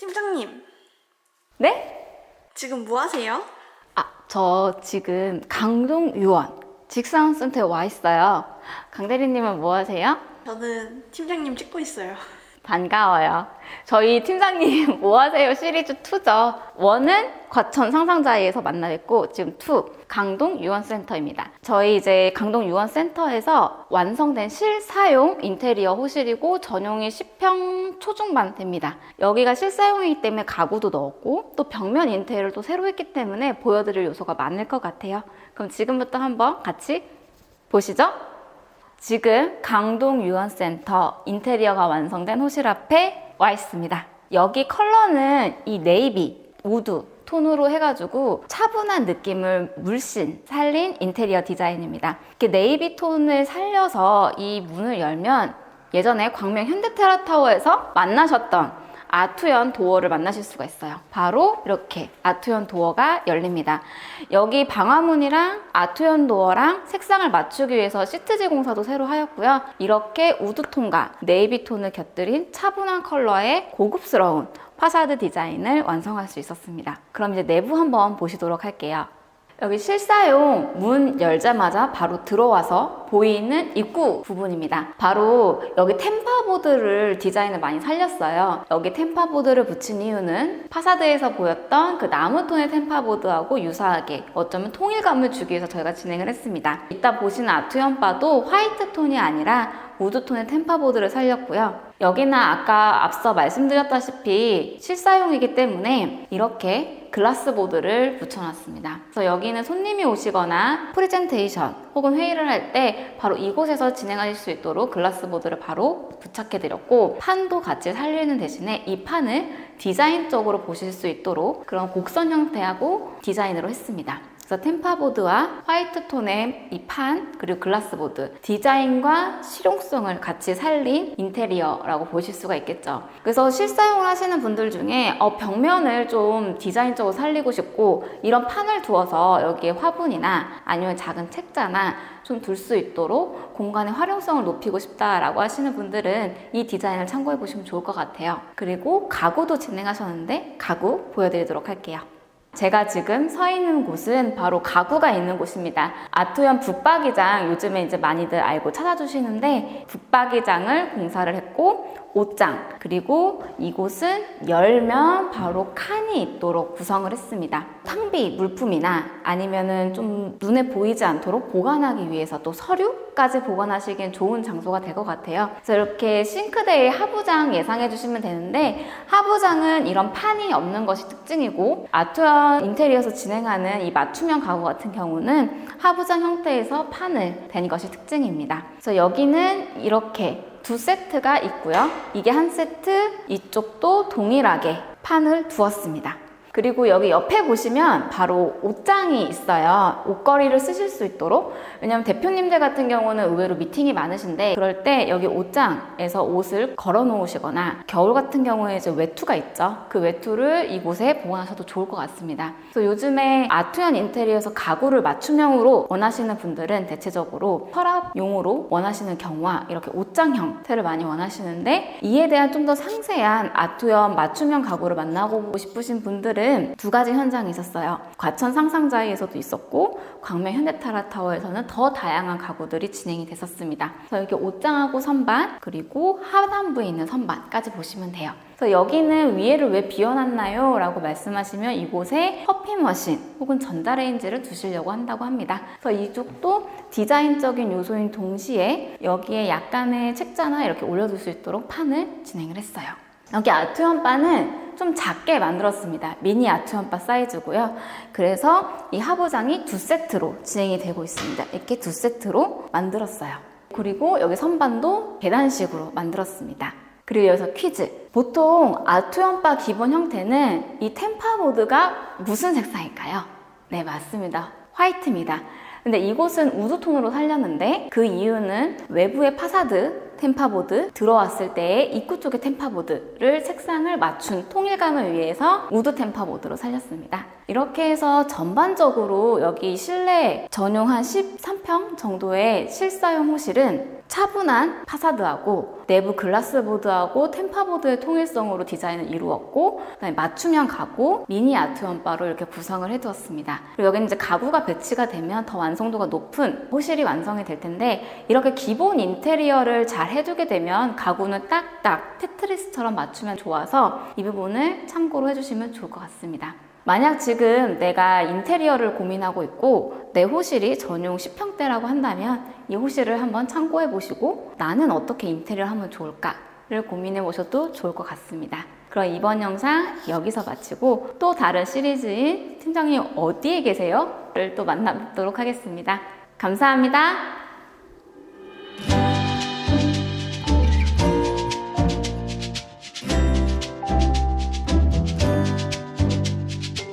팀장님, 네? 지금 뭐 하세요? 아, 저 지금 강동 유원 직상센터에 와 있어요. 강 대리님은 뭐 하세요? 저는 팀장님 찍고 있어요. 반가워요. 저희 팀장님 뭐 하세요 시리즈 2죠. 원은 과천 상상자에서 만나 뵙고 지금 2 강동 유원센터입니다. 저희 이제 강동 유원센터에서 완성된 실사용 인테리어 호실이고 전용이 10평 초중반 됩니다. 여기가 실사용이기 때문에 가구도 넣었고 또 벽면 인테리어도 새로 했기 때문에 보여드릴 요소가 많을 것 같아요. 그럼 지금부터 한번 같이 보시죠. 지금 강동 유원센터 인테리어가 완성된 호실 앞에 와 있습니다. 여기 컬러는 이 네이비, 우드 톤으로 해가지고 차분한 느낌을 물씬 살린 인테리어 디자인입니다. 이렇게 네이비 톤을 살려서 이 문을 열면 예전에 광명 현대테라타워에서 만나셨던 아투연 도어를 만나실 수가 있어요. 바로 이렇게 아투연 도어가 열립니다. 여기 방화문이랑 아투연 도어랑 색상을 맞추기 위해서 시트지 공사도 새로 하였고요. 이렇게 우드톤과 네이비톤을 곁들인 차분한 컬러의 고급스러운 파사드 디자인을 완성할 수 있었습니다. 그럼 이제 내부 한번 보시도록 할게요. 여기 실사용 문 열자마자 바로 들어와서 보이는 입구 부분입니다. 바로 여기 템파보드를 디자인을 많이 살렸어요. 여기 템파보드를 붙인 이유는 파사드에서 보였던 그 나무톤의 템파보드하고 유사하게 어쩌면 통일감을 주기 위해서 저희가 진행을 했습니다. 이따 보시는 아트연바도 화이트 톤이 아니라 우드톤의 템파보드를 살렸고요. 여기는 아까 앞서 말씀드렸다시피 실사용이기 때문에 이렇게 글라스 보드를 붙여놨습니다. 그래서 여기는 손님이 오시거나 프레젠테이션 혹은 회의를 할 때 바로 이곳에서 진행하실 수 있도록 글라스 보드를 바로 부착해드렸고 판도 같이 살리는 대신에 이 판을 디자인적으로 보실 수 있도록 그런 곡선 형태하고 디자인으로 했습니다. 그래서 템파보드와 화이트 톤의 이 판 그리고 글라스보드 디자인과 실용성을 같이 살린 인테리어라고 보실 수가 있겠죠. 그래서 실사용을 하시는 분들 중에 어, 벽면을 좀 디자인적으로 살리고 싶고 이런 판을 두어서 여기에 화분이나 아니면 작은 책자나 좀 둘 수 있도록 공간의 활용성을 높이고 싶다라고 하시는 분들은 이 디자인을 참고해 보시면 좋을 것 같아요. 그리고 가구도 진행하셨는데 가구 보여드리도록 할게요. 제가 지금 서 있는 곳은 바로 가구가 있는 곳입니다. 아토현 붙박이장 요즘에 이제 많이들 알고 찾아주시는데 붙박이장을 공사를 했고 옷장 그리고 이곳은 열면 바로 칸이 있도록 구성을 했습니다. 탕비 물품이나 아니면은 좀 눈에 보이지 않도록 보관하기 위해서 또 서류까지 보관하시기엔 좋은 장소가 될 것 같아요. 그래서 이렇게 싱크대에 하부장 예상해 주시면 되는데 하부장은 이런 판이 없는 것이 특징이고 아토현 인테리어에서 진행하는 이 맞춤형 가구 같은 경우는 하부장 형태에서 판을 댄 것이 특징입니다. 그래서 여기는 이렇게 두 세트가 있고요. 이게 한 세트, 이쪽도 동일하게 판을 두었습니다. 그리고 여기 옆에 보시면 바로 옷장이 있어요. 옷걸이를 쓰실 수 있도록. 왜냐면 대표님들 같은 경우는 의외로 미팅이 많으신데 그럴 때 여기 옷장에서 옷을 걸어 놓으시거나 겨울 같은 경우에 이제 외투가 있죠. 그 외투를 이곳에 보관하셔도 좋을 것 같습니다. 그래서 요즘에 아트현 인테리어에서 가구를 맞춤형으로 원하시는 분들은 대체적으로 서랍용으로 원하시는 경우와 이렇게 옷장 형태를 많이 원하시는데 이에 대한 좀 더 상세한 아트현 맞춤형 가구를 만나보고 싶으신 분들은 두 가지 현장이 있었어요. 과천 상상자이에서도 있었고 광명 현대타라타워에서는 더 다양한 가구들이 진행이 됐었습니다. 그래서 이렇게 옷장하고 선반 그리고 하단부에 있는 선반까지 보시면 돼요. 그래서 여기는 위에를 왜 비워놨나요? 라고 말씀하시면 이곳에 커피 머신 혹은 전자레인지를 두시려고 한다고 합니다. 그래서 이쪽도 디자인적인 요소인 동시에 여기에 약간의 책자나 이렇게 올려둘 수 있도록 판을 진행을 했어요. 여기 아트원 바는 좀 작게 만들었습니다. 미니 아트원 바 사이즈고요. 그래서 이 하부장이 두 세트로 진행이 되고 있습니다. 이렇게 두 세트로 만들었어요. 그리고 여기 선반도 계단식으로 만들었습니다. 그리고 여기서 퀴즈. 보통 아트원바 기본 형태는 이 템파보드가 무슨 색상일까요? 네, 맞습니다. 화이트입니다. 근데 이곳은 우드톤으로 살렸는데 그 이유는 외부의 파사드 템파보드 들어왔을 때 입구 쪽의 템파보드를 색상을 맞춘 통일감을 위해서 우드 템파보드로 살렸습니다. 이렇게 해서 전반적으로 여기 실내 전용 한 13평 정도의 실사용 호실은 차분한 파사드하고 내부 글라스보드하고 템파보드의 통일성으로 디자인을 이루었고 맞춤형 가구, 미니 아트 원바로 이렇게 구성을 해두었습니다. 그리고 여기는 이제 가구가 배치가 되면 더 완성도가 높은 호실이 완성이 될 텐데 이렇게 기본 인테리어를 잘 해두게 되면 가구는 딱딱 테트리스처럼 맞추면 좋아서 이 부분을 참고로 해주시면 좋을 것 같습니다. 만약 지금 내가 인테리어를 고민하고 있고 내 호실이 전용 10평대라고 한다면 이 호실을 한번 참고해 보시고 나는 어떻게 인테리어를 하면 좋을까를 고민해 보셔도 좋을 것 같습니다. 그럼 이번 영상 여기서 마치고 또 다른 시리즈인 팀장님 어디에 계세요? 를 또 만나보도록 하겠습니다. 감사합니다.